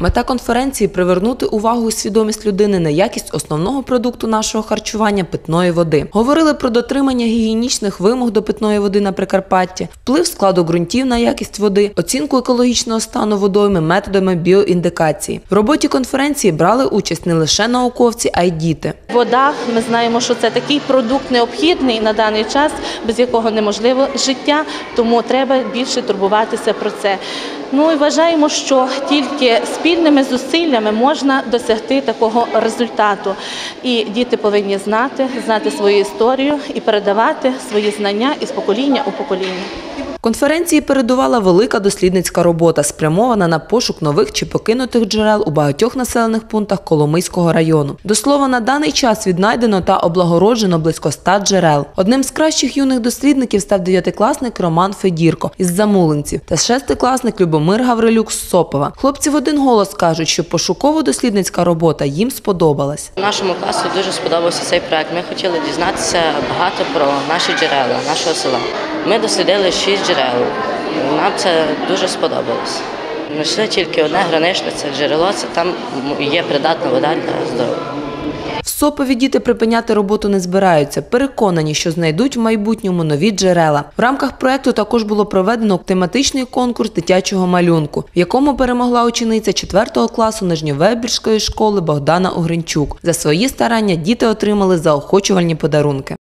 Мета конференції привернути увагу і свідомість людини на якість основного продукту нашого харчування питної води. Говорили про дотримання гігієнічних вимог до питної води на Прикарпатті, вплив складу ґрунтів на якість води, оцінку екологічного стану водойми методами біоіндикації. В роботі конференції брали участь не лише науковці, а й діти. Вода, ми знаємо, що це такий продукт необхідний на даний час, без якого неможливо життя, тому треба більше турбуватися про це. Ну і вважаємо, що тільки спільними зусиллями можна досягти такого результату. І діти повинні знати, знати свою історію і передавати свої знання із покоління у покоління. Конференції передувала велика дослідницька робота, спрямована на пошук нових чи покинутих джерел у багатьох населених пунктах Коломийського району. До слова, на даний час віднайдено та облагороджено близько ста джерел. Одним з кращих юних дослідників став дев'ятикласник Роман Федірко із Замулинців та шестикласник Любомир Гаврилюк з Сопова. Хлопці в один голос кажуть, що пошуково-дослідницька робота їм сподобалась. Нашому класу дуже сподобався цей проект. Ми хотіли дізнатися багато про наші джерела, нашого села. Ми дослідили шість джерел. Нам це дуже сподобалось. Знайшли тільки одне граничне це джерело, це там є придатна вода для здоров'я. В Сопові діти припиняти роботу не збираються. Переконані, що знайдуть в майбутньому нові джерела. В рамках проекту також було проведено тематичний конкурс дитячого малюнку, в якому перемогла учениця 4 класу Нижньовебірської школи Богдана Угринчук. За свої старання діти отримали заохочувальні подарунки.